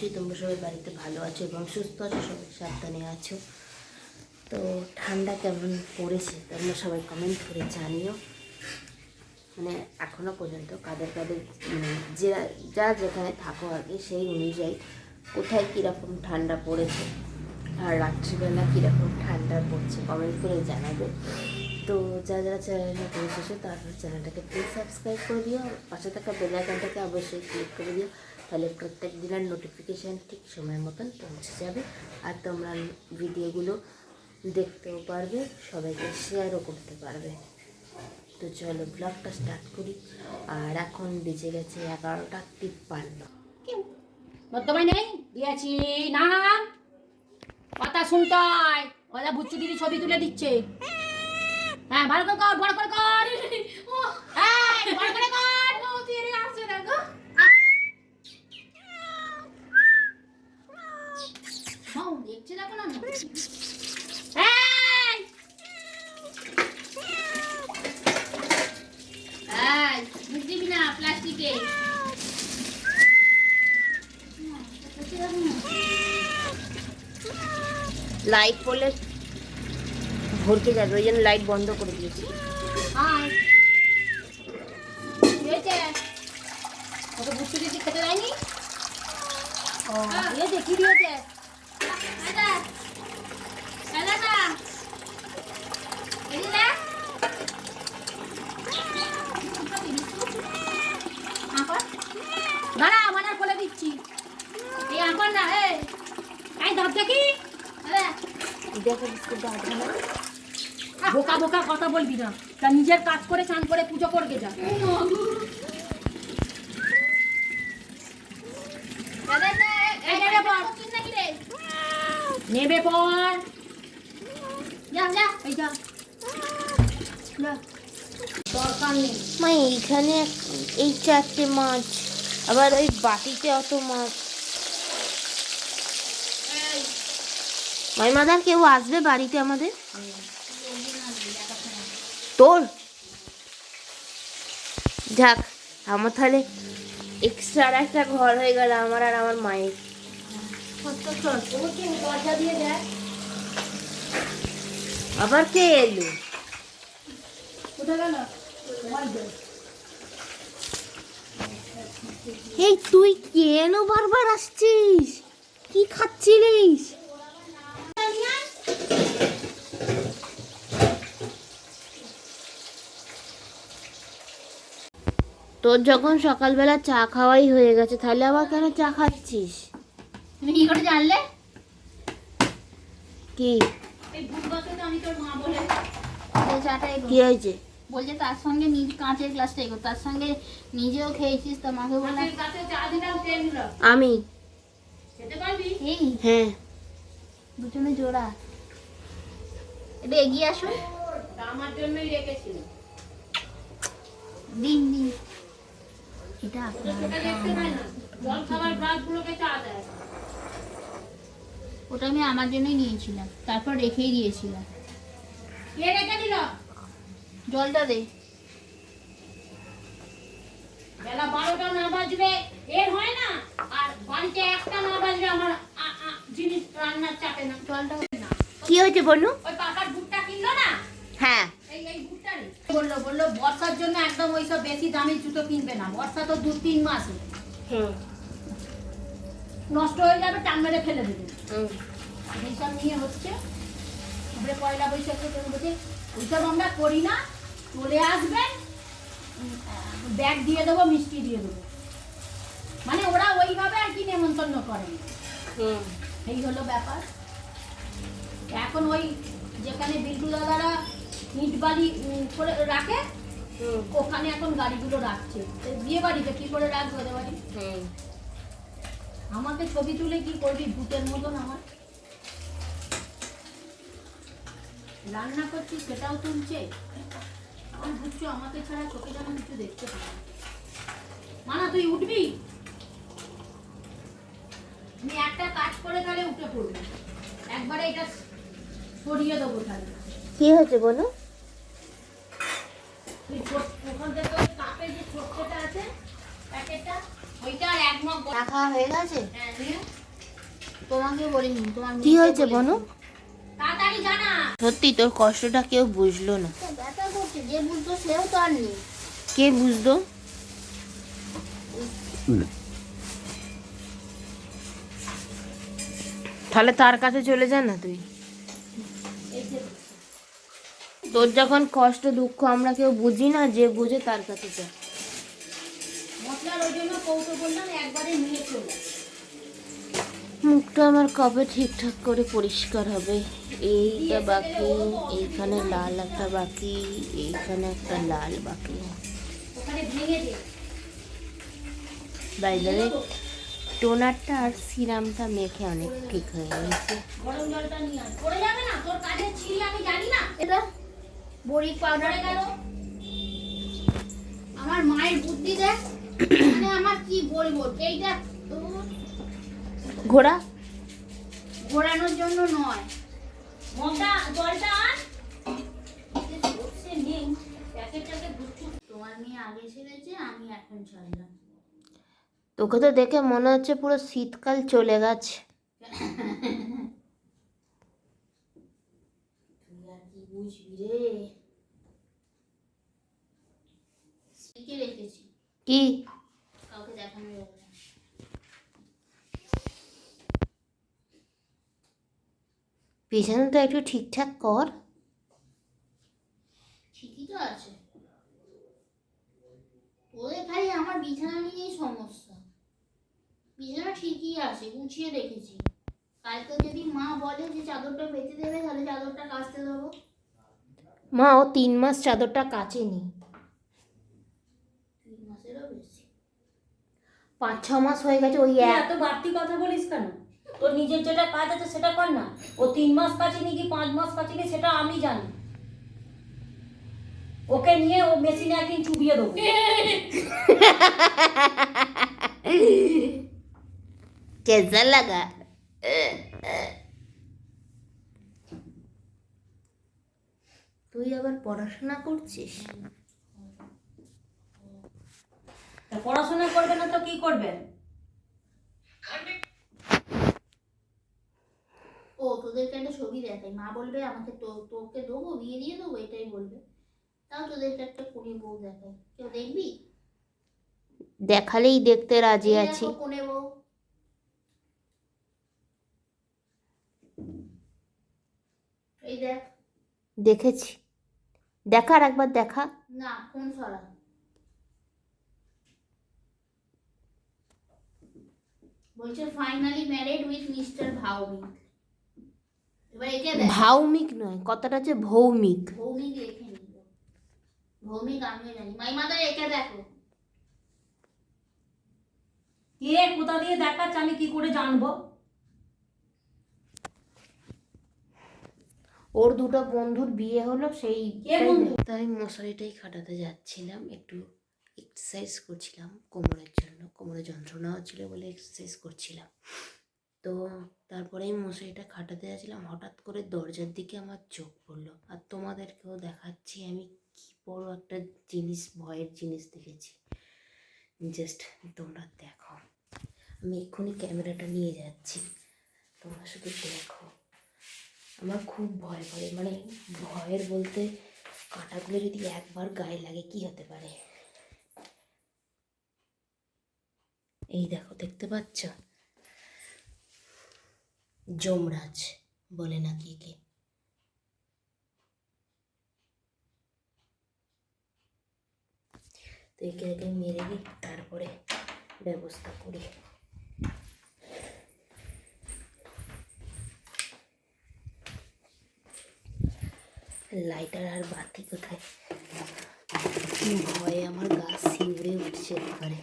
করছি তোমরা সবাই বাড়িতে ভালো আছো এবং সুস্থ আছো, সবাই সাবধানে আছো। তো ঠান্ডা কেমন পড়েছে তোমরা সবাই কমেন্ট করে জানিও। মানে এখনও পর্যন্ত কাদের কাদের মানে যে, যা যেখানে থাকো আগে সেই অনুযায়ী কোথায় কীরকম ঠান্ডা পড়েছে আর রাত্রিবেলা কীরকম ঠান্ডা পড়ছে কমেন্ট করে জানাবে। তো যারা যারা চ্যানেলে পৌঁছেছো তারপর চ্যানেলটাকে প্লিজ সাবস্ক্রাইব করে দিও পাশে থাকা বেল আইকনটাকে অবশ্যই ক্লিক করে দিও। তাহলে প্রত্যেক দিনের নোটিফিকেশান ঠিক সময় মতন পৌঁছে যাবে। আর তোমরা ভিডিওগুলো দেখতেও পারবে, সবাইকে শেয়ারও করতে পারবে। তো চলো ব্লগটা স্টার্ট করি। আর এখন বেজে গেছে এগারোটা তিপ্পান্ন। বর্তমানে দিয়েছি নাম। কথা দিদি ছবি তুলে দিচ্ছে। হ্যাঁ ভালো করে কর বড় করে কর এই, বড় করে কর আসছে দেখো হ্যাঁ, দেখছে দেখো না এই! এই, মুখ দিবি না প্লাস্টিকে লাইট পড়লে ভরকে যাবে ওই জন্য লাইট বন্ধ করে দিয়েছি। দাঁড়া, আমার বলে দিচ্ছি। এই আঁকন না, এই ধর দেখি। বোকা বোকা কথা বলবি না। তা নিজের কাজ করে চান করে পুজো করবে যা। নেবে পর। এইখানে এই চারটে মাছ, আবার ওই বাটিতে অত মাছ। মাইমাদার কেউ আসবে বাড়িতে আমাদের? তোর? যাক, আমার তাহলে এক্সট্রা একটা ঘর হয়ে গেল আমার আর আমার মায়ের। আবার কে এলো? এই তুই কেন বারবার আসছিস? কি খাচ্ছিলিস? তোর যখন সকালবেলা চা খাওয়াই হয়ে গেছে তাহলে আবার কেন চা খাচ্ছিস? তুমি কি করে জানলে? কি? এই ভূতবাকে তো আমি তোর মা বলে। এই চাটা এগো। কি হয়েছে? বলছে তার সঙ্গে নিজ কাঁচের গ্লাসটা এগো। তার সঙ্গে নিজেও খেয়েছিস তো মাকে বললাম আমি? এই। হ্যাঁ। দুজনে জোড়া। একটু এগিয়ে আসুন আমার জন্যই রেখেছিল। দিন দিন। এটা ওটা আমি আমার জন্যই নিয়েছিলাম। তারপর রেখেই দিয়েছিলাম। জলটা দে। বেলা বারোটা না বাজবে এর হয় না। আর বাড়িতে একটা না বাজবে আমার জিনিস রান্নার চাপে না। জলটা কি হয়েছে বনু ওই পাকার বুটটা কিনলো না? হ্যাঁ। এই বলল বলল বর্ষার জন্য একদম ওইসব বেশি দামি জুতো কিনবে না। বর্ষা তো দু তিন মাস। নষ্ট হয়ে যাবে টান মেরে ফেলে দেবে। এইসব নিয়ে হচ্ছে তারপরে পয়লা বৈশাখে বলছে ওইসব আমরা করি না চলে আসবেন ব্যাগ দিয়ে দেবো মিষ্টি দিয়ে দেবো। মানে ওরা ওইভাবে আর কি নেমন্তন্ন করেন এই হলো ব্যাপার। এখন ওই যেখানে বিল্টু দাদারা ইট বালি উম, করে রাখে। ওখানে এখন গাড়িগুলো রাখছে। বিয়ে বাড়িতে কি করে রাখবে ওদের বাড়ি? আমাকে ছবি তুলে কি করবি? ভূতের মতন আমার। রান্না করছি সেটাও তুলছে। আমার বুঝছ আমাকে ছাড়া চোখে যেন কিছু দেখতে পায় মানা তুই উঠবি? আমি একটা কাজ করে তাহলে উঠে পড়বি। একবারে এটা সরিয়ে দেবো তাহলে। কি হয়েছে বনু কি হয়েছে বনু? সত্যি তোর কষ্টটা কেউ বুঝলো না। কে বুঝতো তাহলে তার কাছে চলে যা না তুই। তোর যখন কষ্ট দুঃখ আমরা কেউ বুঝি না যে বুঝে তার কাছে যা। মশলার ওই জন্য কৌটো বললাম একবারে নিয়ে চলে মুখটা আমার কবে ঠিকঠাক করে পরিষ্কার হবে? এইটা বাকি এইখানে লাল একটা বাকি এইখানে একটা লাল বাকি। বাইরে টোনারটা আর সিরামটা মেখে অনেক ঠিক হয়ে গেছে। গরম জলটা নিয়ে পড়ে যাবে না? তোর ছিঁড়ি আমি জানি না। এটা বড়ি পাউডারে গেল। আমার মায়ের বুদ্ধি দেখ। মানে আমার কি বলব? এইটা তো ঘোড়া? ঘোরানোর জন্য নয়। মগটা জলটা তোকে তো দেখে মনে হচ্ছে পুরো শীতকাল চলে গেছে তুই আর কি বুঝবি রে। শিখে রেখেছি। কি? কাউকে দেখানো যাবে না পিছনটা একটু ঠিকঠাক কর। ঠিকই তো আছে। ওদের খালি আমার বিছানা নিয়েই সমস্যা। বিছানা ঠিকই আছে গুছিয়ে রেখেছি। কালকে যদি মা বলে যে চাদরটা পেতে দেবে তাহলে চাদরটা কাচতে মা ও তিন মাস চাদরটা কাচেনি পাঁচ ছ মাস হয়ে গেছে ওই এত বাড়তি কথা বলিস কেন? তোর নিজের যেটা কাজ আছে সেটা কর না। ও তিন মাস কাচিনি কি পাঁচ মাস কাচিনি সেটা আমি জানি। ওকে নিয়ে ও মেশিনে একদিন চুবিয়ে দেবো। কেজা লাগা? তুই আবার পড়াশোনা করছিস? পড়াশোনা করবে না তো কি করবেন ও তোদেরকে একটা ছবি দেখাই। মা বলবে আমাকে তো তোকে দেবো বিয়ে দিয়ে দেবো এটাই বলবে। তাও তোদেরকে একটা কোনে বউ দেখাই। কেউ দেখবি? দেখালেই দেখতে রাজি আছি। কোনে বউ। এই দেখ। দেখেছি। দেখার একবার দেখা। না ফোন সরা বলছে finally married with mister Bhowmik এবার এটা দেখ। ভাউমিক নয় কথাটা হচ্ছে ভৌমিক। ভৌমিক লেখে নিল। ভৌমিক আমিও জানি। মাইমাদা একে দেখো। কে কোথা দিয়ে দেখাচ্ছে আমি কি করে জানব? ওর দুটো বন্ধুর বিয়ে হলো সেই কে তাই মশারিটাই খাটাতে যাচ্ছিলাম একটু এক্সারসাইজ করছিলাম কোমরের জন্য কোমরে যন্ত্রণা হচ্ছিল বলে এক্সারসাইজ করছিলাম। তো তারপরে তারপরেই মশারিটা খাটাতে যাচ্ছিলাম হঠাৎ করে দরজার দিকে আমার চোখ পড়ল। আর তোমাদেরকেও দেখাচ্ছি আমি কি বড় একটা জিনিস ভয়ের জিনিস দেখেছি। জাস্ট তোমরা দেখো। আমি এক্ষুনি ক্যামেরাটা নিয়ে যাচ্ছি তোমরা শুধু দেখো। আমার খুব ভয় করে। মানে ভয়ের বলতে কাঁটাগুলো যদি একবার গায়ে লাগে, কি হতে পারে? এই দেখো, দেখতে পাচ্ছ? যমরাজ বলে নাকি একে তো একে একে মেরে দিই, তারপরে ব্যবস্থা করি। লাইটার আর বাতি কোথায়? ভয়ে, আমার গা শিউড়ে উঠছে একবারে।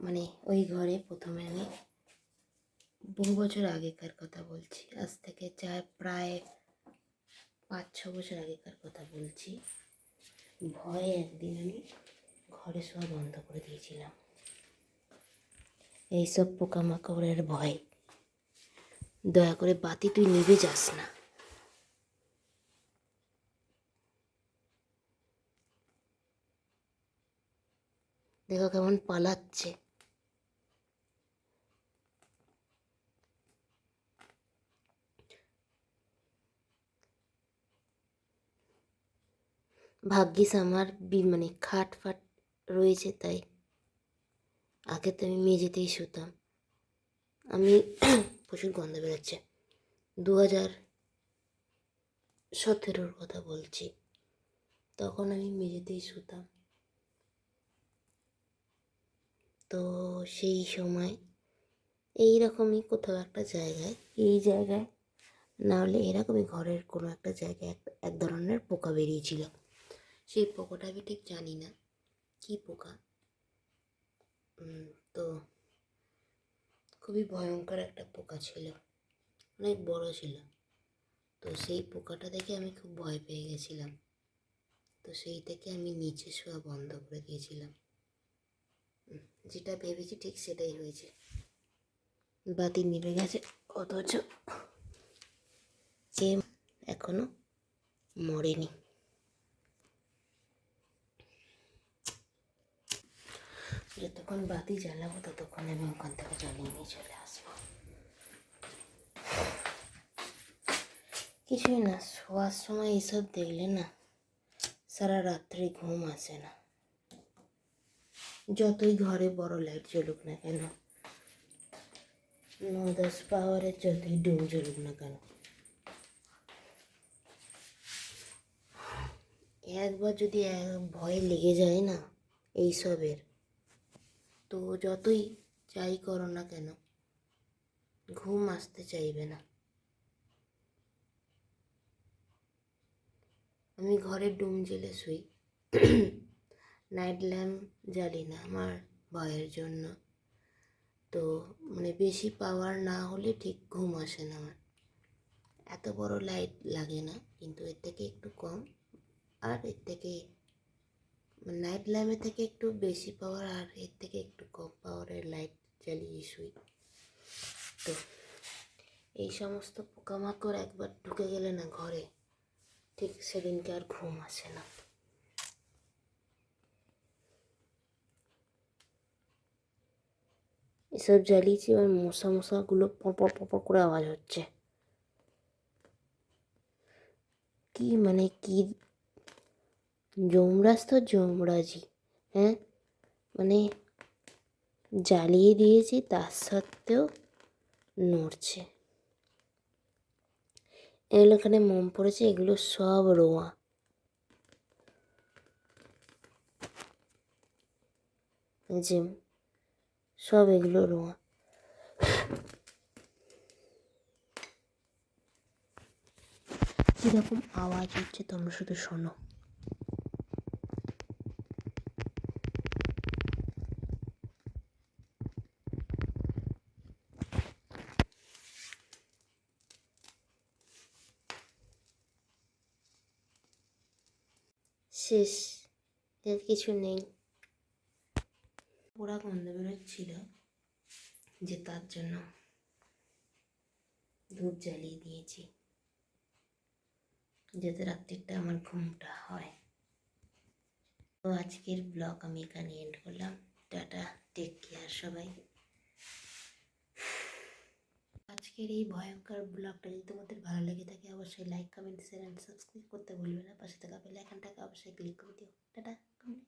মানে ওই ঘরে প্রথমে আমি বহু বছর আগেকার কথা বলছি, আজ থেকে চার, প্রায় পাঁচ, ছ বছর আগেকার কথা বলছি। ভয়ে একদিন আমি ঘরে শোয়া বন্ধ করে দিয়েছিলাম। এইসব পোকামাকড়ের ভয়। দয়া করে বাতি তুই নিভে যাস না। দেখো কেমন পালাচ্ছে। ভাগ্যিস আমার বি- মানে খাট ফাট রয়েছে, তাই। আগে তো আমি মেঝেতেই শুতাম। আমি প্রচুর গন্ধ বেরোচ্ছে। দু হাজার সতেরোর কথা বলছি। তখন আমি মেঝেতেই শুতাম। তো সেই সময় এই রকমই কোথাও একটা জায়গায়, এই জায়গায় না হলে এরকমই ঘরের কোনো একটা জায়গায় এক এক ধরনের পোকা বেরিয়েছিল। সেই পোকাটা আমি ঠিক জানি না। কী পোকা? তো খুবই ভয়ঙ্কর একটা পোকা ছিল। অনেক বড় ছিল। তো সেই পোকাটা দেখে আমি খুব ভয় পেয়ে গেছিলাম। তো সেই থেকে আমি নিচে শোয়া বন্ধ করে দিয়েছিলাম। যেটা ভেবেছি ঠিক সেটাই হয়েছে। বাতি নিভে গেছে, অথচ যে এখনও মরেনি। যতক্ষণ বাতি জ্বালাবো, ততক্ষণ আমি ওখান থেকে জ্বালিয়ে নিয়ে চলে আসব। কিছুই না, শোয়ার সময় এসব দেখলে না সারা রাত্রি ঘুম আসে না। যতই ঘরে বড় লাইট জ্বলুক না কেন ন দশ পাওয়ারের যতই ডুম জ্বলুক না কেন, একবার যদি ভয় লেগে যায় না, এইসবের তো যতই যাই করো না কেন, ঘুম আসতে চাইবে না। আমি ঘরে ডুম জেলে শুই। নাইট ল্যাম্প জ্বালি না আমার ভয়ের জন্য। তো মানে বেশি পাওয়ার না হলে ঠিক ঘুম আসে না আমার। এত বড় লাইট লাগে না, কিন্তু এর থেকে একটু কম। আর এর থেকে নাইট ল্যাম্পের থেকে একটু বেশি পাওয়ার আর এর থেকে একটু কম পাওয়ারের লাইট জ্বালিয়ে শুই। তো এই সমস্ত পোকামাকড় একবার ঢুকে গেলে না ঘরে, ঠিক সেদিনকে আর ঘুম আসে না। এসব জ্বালিয়েছি, এবার মশা মশাগুলো পপর পপর করে আওয়াজ হচ্ছে। কি মানে কি যমরাজ তো যমরাজই হ্যাঁ? মানে জ্বালিয়ে দিয়েছি, তার সত্ত্বেও নড়ছে। এগুলো এখানে মোম পড়েছে, এগুলো সব রোয়া। যে সব এগুলো রোয়া। কীরকম আওয়াজ হচ্ছে তোমরা শুধু শোনো। শেষ, এর কিছু নেই। পোড়া গন্ধ বেরোচ্ছিল যে তার জন্য ধূপ জ্বালিয়ে দিয়েছি। যাতে রাত্রিটা আমার ঘুমটা হয়। তো আজকের ব্লগ আমি এখানে এন্ড করলাম। টাটা টেক কেয়ার সবাই আজকের এই ভয়ঙ্কর ব্লগটা যদি তোমাদের ভালো লেগে থাকে, অবশ্যই like comment share and subscribe করতে ভুলবে না। পাশে থাকা বেল আইকনটাকে অবশ্যই ক্লিক করে দিও। Tata good